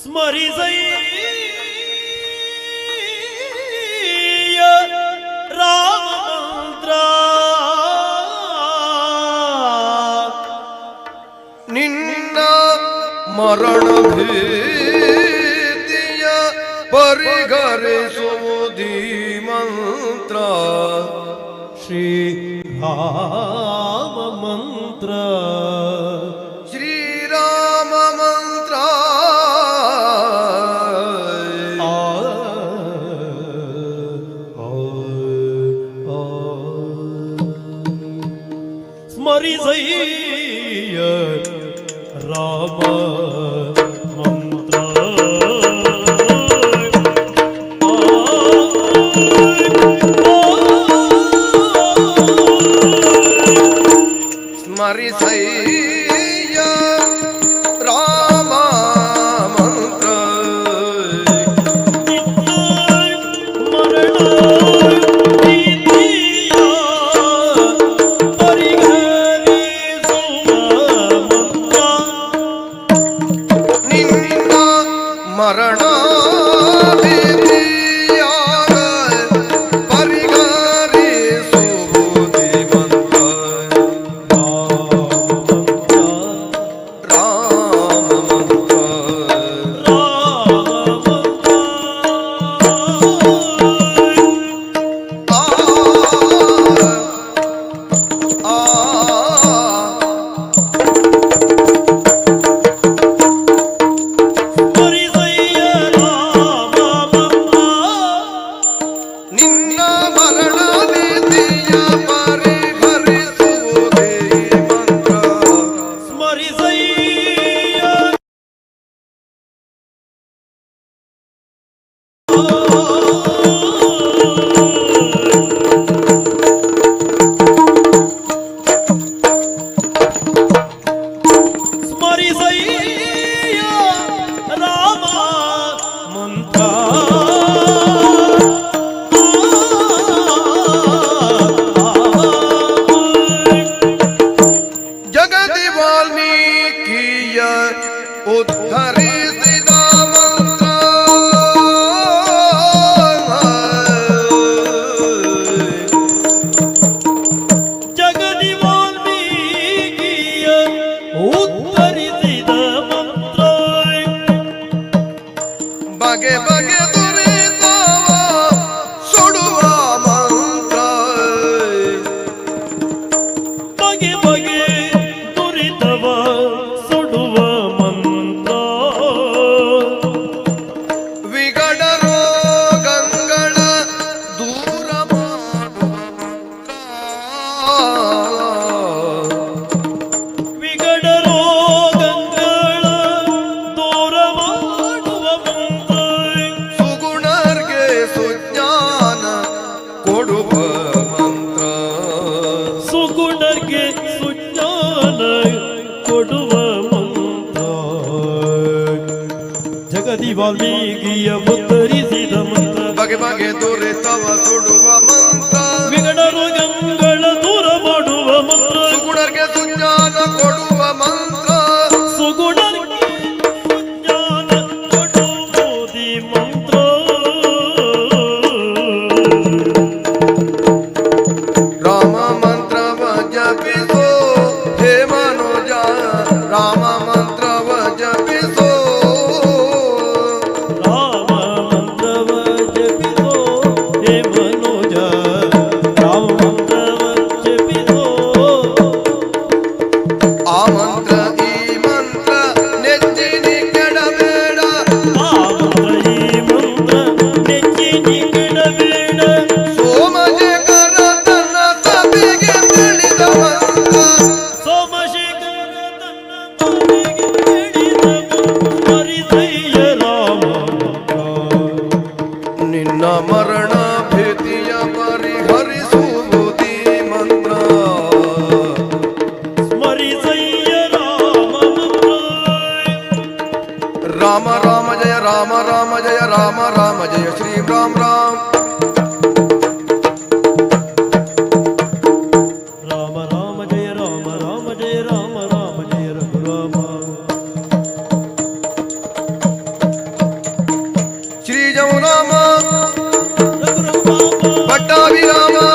স্মরি যাই রাম মন্ত্র নিন্ন মরণ ভীতিয় পরিঘরে সুমুধি মন্ত্র শ্রী রাম মন্ত্র મરી જઈ રામ boogie boogie. ಜಗದಿ ವಾಲ್ಮೀಕಿಯ ಪುತ್ತರಿಸಿದ ಮಂತ್ರ. ಬಗೆ ಬಗೆ ದೊರೆತವ ಸುಡುವ ಮಂತ್ರ. ವಿಗಡ ರೋಗಗಳ ದೂರ ಮಾಡುವ ಮಂತ್ರ. ಗುಣಕ್ಕೆ ಸುಜ್ಞಾನ ಕೊಡುವ ಮಂತ್ರ. జమునామా పట్టాభిరామా.